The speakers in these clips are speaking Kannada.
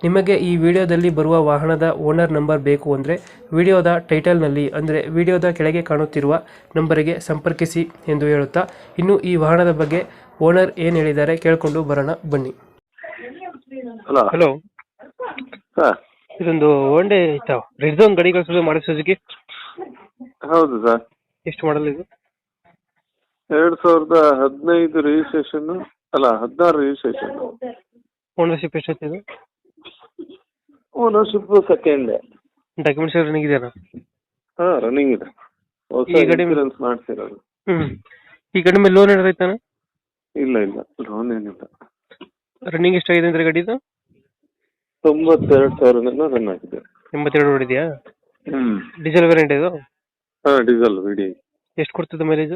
ನಿಮಗೆ ಈ ವಿಡಿಯೋದಲ್ಲಿ ಬರುವ ವಾಹನದ ಓನರ್ ನಂಬರ್ ಬೇಕು ಅಂದರೆ ವಿಡಿಯೋದ ಟೈಟಲ್ನಲ್ಲಿ ಅಂದರೆ ವಿಡಿಯೋದ ಕೆಳಗೆ ಕಾಣುತ್ತಿರುವ ನಂಬರಿಗೆ ಸಂಪರ್ಕಿಸಿ ಎಂದು ಹೇಳುತ್ತಾ ಇನ್ನು ಈ ವಾಹನದ ಬಗ್ಗೆ ಓನರ್ ಏನು ಹೇಳಿದ್ದಾರೆ ಕೇಳಿಕೊಂಡು ಬರೋಣ ಬನ್ನಿ. ಹಲೋ ಹಲೋ ಸರ್ ಇದೊಂದು ಒನ್ ಡೇ ಆಯ್ತಾ ರೆಡ್ ಝೋನ್ ಗಾಡಿ ಕಳಿಸೋದು ಮಾಡಿ ಸುಜುಕಿ ಹೌದು ಸರ್. ಎಷ್ಟು ಮಾಡಲ್ ಇದು? ಎರಡು ಸಾವಿರದ ಹದಿನೈದು ರಿಜಿಸ್ಟ್ರೇಷನ್ ಅಲ್ಲ ಹದಿನಾರು ರಿಜಿಸ್ಟ್ರೇಷನ್ ಓನರ್ಶಿಪ್ ಎಷ್ಟು ಇದು ಓನರ್ಶಿಪ್ ಸೆಕೆಂಡ್ ಡಾಕ್ಯುಮೆಂಟ್ಸ್ ರನ್ನಿಂಗ್ ಇದೆಯಾ ಹಾ ರನ್ನಿಂಗ್ ಇದೆ ಹೊಸ ಈ ಗಾಡಿ- ಇನ್ಸೂರೆನ್ಸ್ ಮಾಡಿಸಿರೋದು. ಹ್ಮ್. ಈ ಗಾಡಿ ಮೇಲೆ ಲೋನ್ ಏನಾರು ಐತಾನ ಇಲ್ಲ ಇಲ್ಲ. ಲೋನ್ ಏನಿಲ್ಲ. ರನ್ನಿಂಗ್ ಎಷ್ಟಾಗಿದೆ ಅಂದ್ರೆ ಗಾಡಿದು? ತೊಂಬತ್ತೆರಡು ಸಾವಿರದಿಂದ ರನ್ ಆಗಿದೆ. ಎಂಬತ್ತೆರಡು ಹೊಡಿದೆಯಾ? ಹ್ಮ್. ಡೀಸೆಲ್ ವೇರಿಯಂಟ್ ಇದು? ಹಾ ಡೀಸೆಲ್ ವಿಡಿ ಎಷ್ಟು ಕೊಡ್ತದೆ ಮೈಲೇಜ್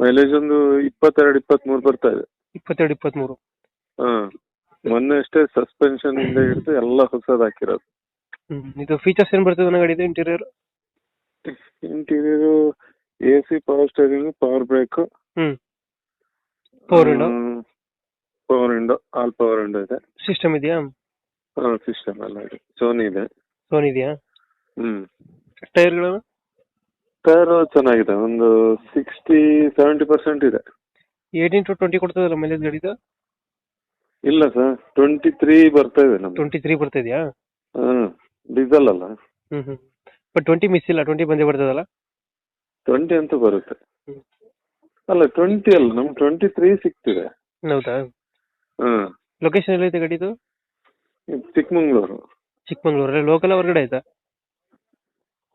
ಮೈಲೇಜ್ ಒಂದು ಇಪ್ಪತ್ತೆರಡು ಇಪ್ಪತ್ಮೂರು ಬರ್ತಾ ಇದೆ. ಇಪ್ಪತ್ತೆರಡು ಇಪ್ಪತ್ತ್ಮೂರು ಹಾ. ಮೊನ್ನೆ ಅಷ್ಟೇ ಸಸ್ಪೆನ್ಷನ್ ಇಂದ ಹಿಡಿದು ಎಲ್ಲ ಹೊಸದ್ ಹಾಕಿರೋದು. ಹ್ಮ್ ಇದು ಫೀಚರ್ಸ್ ಏನ್ ಬರ್ತದೆ ನನಗೆ ಗಾಡಿದು interior interior AC C power steering power brake hmm. Power window? Power window all power window ಇದೆ. ಸಿಸ್ಟಮ್ ಇದೆಯಾ? ಸಿಸ್ಟಮ್ ಎಲ್ಲ ಇದೆ. ಸೋನಿ ಇದೆ. ಸೋನಿ ಇದೆಯಾ? ಹ್ಮ್. ಟೈರ್ಗಳು ಟೈರ್ ಚೆನ್ನಾಗಿದೆ. ಒಂದು ಸಿಕ್ಸ್ಟಿ ಸೆವೆಂಟಿ ಪರ್ಸೆಂಟ್ ಇದೆ. ಏಯ್ಟೀನ್ ಟು ಟ್ವೆಂಟಿ ಕೊಡ್ತದಲ್ಲ ಮೈಲೇಜ್ ಗಾಡಿದು? ಇಲ್ಲ ಸರ್ ಟ್ವೆಂಟಿ ತ್ರೀ ಬರ್ತಾ ಇದೆ ಟ್ವೆಂಟಿ ತ್ರೀ ಬರ್ತಾ ಇದೆಯಾ? ಹ್ಮ್ ಡೀಸೆಲ್ ಅಲ್ಲ. Hmm hmm. But twenty miss ಇಲ್ಲ ಟ್ವೆಂಟಿ ಬಂದೇ ಬರ್ತದಲ್ಲ? ಟ್ವೆಂಟಿ ಅಂತ ಬರುತ್ತೆ. ಅಲ್ಲ ಟ್ವೆಂಟಿ ಅಲ್ಲ ನಮ್ಗೆ ಟ್ವೆಂಟಿ ತ್ರೀ ಸಿಗ್ತಿದೆ. ಹೌದಾ? ಹ್ಮ್ ಲೊಕೇಶನ್ ಎಲ್ಲೈತೆ ಗಾಡಿದು? ಚಿಕ್ಕಮಂಗ್ಳೂರು. ಚಿಕ್ಕಮಂಗ್ಳೂರಲ್ಲಿ? ಲೋಕಲ್ ಹೊರಗಡೆ ಆಯ್ತಾ?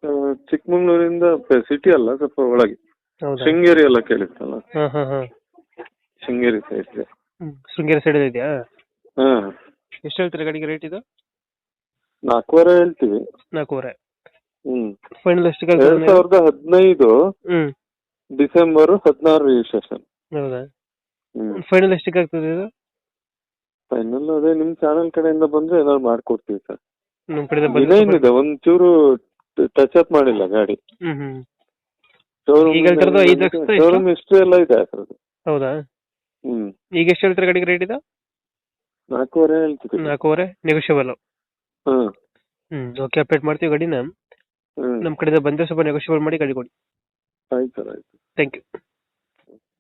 ಆ, ಚಿಕ್ಕಮಂಗ್ಳೂರಿಂದ ಸಿಟಿ ಅಲ್ಲ ಸ್ವಲ್ಪ ಒಳಗೆ. ಹೌದಾ? ಶೃಂಗೇರಿ ಎಲ್ಲ ಕೇಳಿತ್ತಲ್ಲ ಹಾ ಹಾ ಹಾ. ಶೃಂಗೇರಿ ಸೈಡ್ ಶೃಂಗೇರಿ ಸೈಡ್ ಇದೆಯಾ? ಹಾ. ಎಷ್ಟು ಹೇಳ್ತೀರಾ ಗಾಡಿಗೆ ರೇಟ್ ಇದು? ನಾಲ್ಕೂವರೆ ಹೇಳ್ತೀವಿ. ನಾಲ್ಕೂವರೆ. ಹ್ಮ್. ಫೈನಲ್ ಎಷ್ಟು ಎರಡ್ ಸಾವಿರದ ಹದಿನೈದು ಹ್ಮ್. ಡಿಸೆಂಬರ್ ಹದಿನಾರು ರಿಜಿಸ್ಟ್ರೇಷನ್ ಹೌದಾ? ಹ್ಮ್. ಫೈನಲ್ ಎಷ್ಟಕ್ಕೆ ಆಗ್ತದೆ ಇದು? ಫೈನಲ್ ಅದೇ ನಿಮ್ ಚಾನಲ್ ಕಡೆಯಿಂದ ಬಂದ್ರೆ ಏನಾದ್ರು ಮಾಡ್ಕೊಡ್ತೀವಿ ಸರ್. ನಮ್ಮ ಕಡೆ ಬಂದ್ರೆ ಒಂಚೂರು ಟಚ್ ಅಪ್ ಮಾಡಿಲ್ಲ ಗಾಡಿ. ಹ್ಮ್ ಹ್ಮ್. ಈಗ ಹೇಳ್ತಿರೋದು ಐದು ಲಕ್ಷದ ಎಷ್ಟು? ಶೋರೂಮ್ ಹಿಸ್ಟ್ರಿ ಎಲ್ಲ ಇದೆ ಅದ್ರದ್ದು. ಹೌದಾ? ಹ್ಮ್. ಈಗ ಎಷ್ಟು ಹೇಳ್ತಾರೆ ಗಡಿಗೆ ರೇಟ್ ಇದು? ನಾಲ್ಕೂವರೆ ಹೇಳ್ತೀವಿ. ನಾಲ್ಕೂವರೆ? Negotiable hmm. Hmm okay update ಮಾಡ್ತೀವಿ ಗಾಡಿನ. ಹ್ಮ್. ನಮ್ಮ ಕಡೆಯಿಂದ ಬಂದರೆ ಸ್ವಲ್ಪ ನೆಗೋಷಿಯಬಲ್ ಮಾಡಿ ಗಾಡಿ ಕೊಡಿ. ಆಯ್ತು ಸರ್ ಆಯ್ತು. Thank you